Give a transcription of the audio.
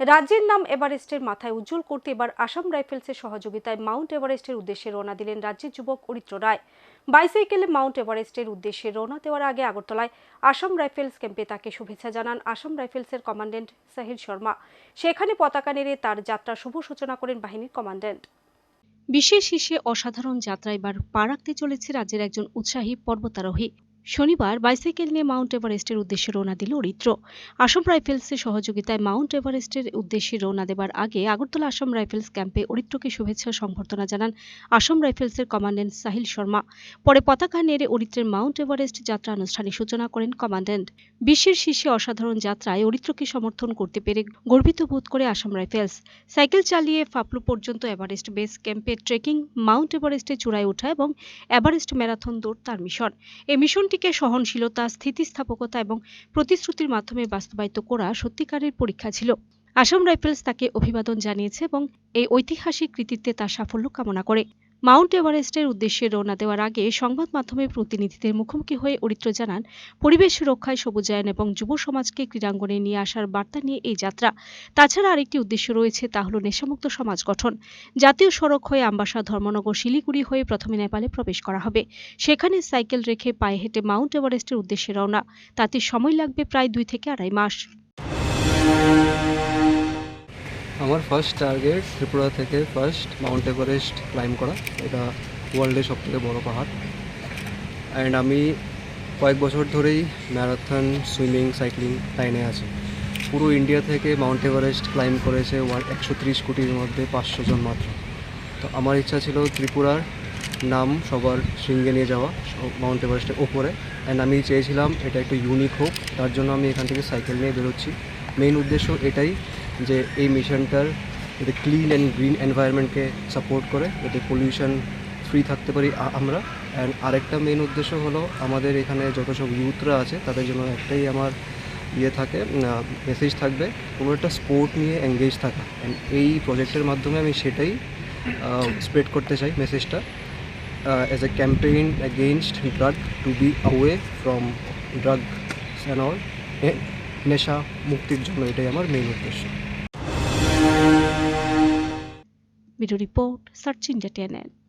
রাজ্যের নাম এভারেস্টের মাথায় উজ্জ্বল করতে এবার আসাম রাইফেলসের সহযোগিতায় মাউন্ট এভারেস্টের উদ্দেশ্যে রওনা দিলেন রাজ্যের যুবক অরিত্র রায়। বাইসাইকেলে মাউন্ট এভারেস্টের উদ্দেশ্যে রওনা দেওয়ার আগে আগরতলায় আসাম রাইফেলস ক্যাম্পে তাকে শুভেচ্ছা জানান আসাম রাইফেলসের কমান্ড্যান্ট সাহিল শর্মা। সেখানে পতাকা নেড়ে তার যাত্রার শুভ সূচনা করেন বাহিনীর কমান্ড্যান্ট বিশেষ শীর্ষে অসাধারণ যাত্রা এবার পা রাখতে চলেছে রাজ্যের একজন উৎসাহী পর্বতারোহী। শনিবার বাইসাইকেল নিয়ে মাউন্ট এভারেস্টের উদ্দেশ্যে রওনা দিল অরিত্র আসাম রাইফেলসের সহযোগিতায় মাউন্ট এভারেস্টের উদ্দেশ্যে রওনা দেবার আগে আগরতলা আসাম রাইফেলস ক্যাম্পে অরিত্রকে শুভেচ্ছা সংবর্ধনা জানান আসাম রাইফেলসের কমান্ড্যান্ট সাহিল শর্মা। পরে পতাকা নেড়ে অরিত্রের মাউন্ট এভারেস্ট যাত্রা আনুষ্ঠানিক সূচনা করেন কমান্ড্যান্ট বিশ্বের শীর্ষে অসাধারণ যাত্রায় অরিত্রকে সমর্থন করতে পেরে গর্বিত বোধ করে আসাম রাইফেলস। সাইকেল চালিয়ে ফাপলু পর্যন্ত এভারেস্ট বেস ক্যাম্পে ট্রেকিং, মাউন্ট এভারেস্টের চূড়ায় ওঠা এবং এভারেস্ট ম্যারাথন দৌড় তার মিশন। এই মিশনটিকে সহনশীলতা, স্থিতিস্থাপকতা এবং প্রতিশ্রুতির মাধ্যমে বাস্তবায়িত করা সত্যিকারের পরীক্ষা ছিল। আসাম রাইফেলস তাকে অভিবাদন জানিয়েছে এবং এই ঐতিহাসিক কৃতিত্বে তার সাফল্য কামনা করে। মাউন্ট এভারেস্টের উদ্দেশ্যে রওনা দেওয়ার আগে সংবাদ মাধ্যমে প্রতিনিধিদের মুখোমুখি হয়ে অরিত্র জানান, পরিবেশ রক্ষায় সবুজায়ন এবং যুব সমাজকে ক্রীড়াঙ্গনে নিয়ে আসার বার্তা নিয়ে এই যাত্রা। তাছাড়া আরেকটি উদ্দেশ্য রয়েছে, তা হল নেশামুক্ত সমাজ গঠন। জাতীয় সড়ক হয়ে আম্বাসা ধর্মনগর শিলিগুড়ি হয়ে প্রথমে নেপালে প্রবেশ করা হবে। সেখানে সাইকেল রেখে পায়ে হেঁটে মাউন্ট এভারেস্টের উদ্দেশ্যে রওনা। তাতে সময় লাগবে প্রায় দুই থেকে আড়াই মাস। আমার ফার্স্ট টার্গেট ত্রিপুরা থেকে ফার্স্ট মাউন্ট এভারেস্ট ক্লাইম করা। এটা ওয়ার্ল্ডের সবথেকে বড় পাহাড়। অ্যান্ড আমি কয়েক বছর ধরেই ম্যারাথন সুইমিং সাইক্লিং লাইনে আছি। পুরো ইন্ডিয়া থেকে মাউন্ট এভারেস্ট ক্লাইম করেছে একশো ত্রিশ কোটির মধ্যে পাঁচশো জন মাত্র। তো আমার ইচ্ছা ছিল ত্রিপুরার নাম সবার শৃঙ্গে নিয়ে যাওয়া মাউন্ট এভারেস্টের ওপরে। অ্যান্ড আমি চেয়েছিলাম এটা একটু ইউনিক হোক, তার জন্য আমি এখান থেকে সাইকেল নিয়ে বেরোচ্ছি। মেইন উদ্দেশ্য এটাই যে এই মিশনটার যাতে ক্লিন অ্যান্ড গ্রিন এনভায়রনমেন্টকে সাপোর্ট করে, যাতে পলিউশন ফ্রি থাকতে পারি আমরা। অ্যান্ড আরেকটা মেন উদ্দেশ্য হলো আমাদের এখানে যত সব ইউথরা আছে, তাদের জন্য একটাই আমার ইয়ে থাকে মেসেজ থাকবে কোনো একটা স্পোর্ট নিয়ে এঙ্গেজ থাকা। অ্যান্ড এই প্রজেক্টের মাধ্যমে আমি সেটাই স্প্রেড করতে চাই মেসেজটা as a campaign against drug to be away from drug and all নেশা মুক্তির জন্য এটাই আমার মেইন উদ্দেশ্য। Video report Sachin Jatanet.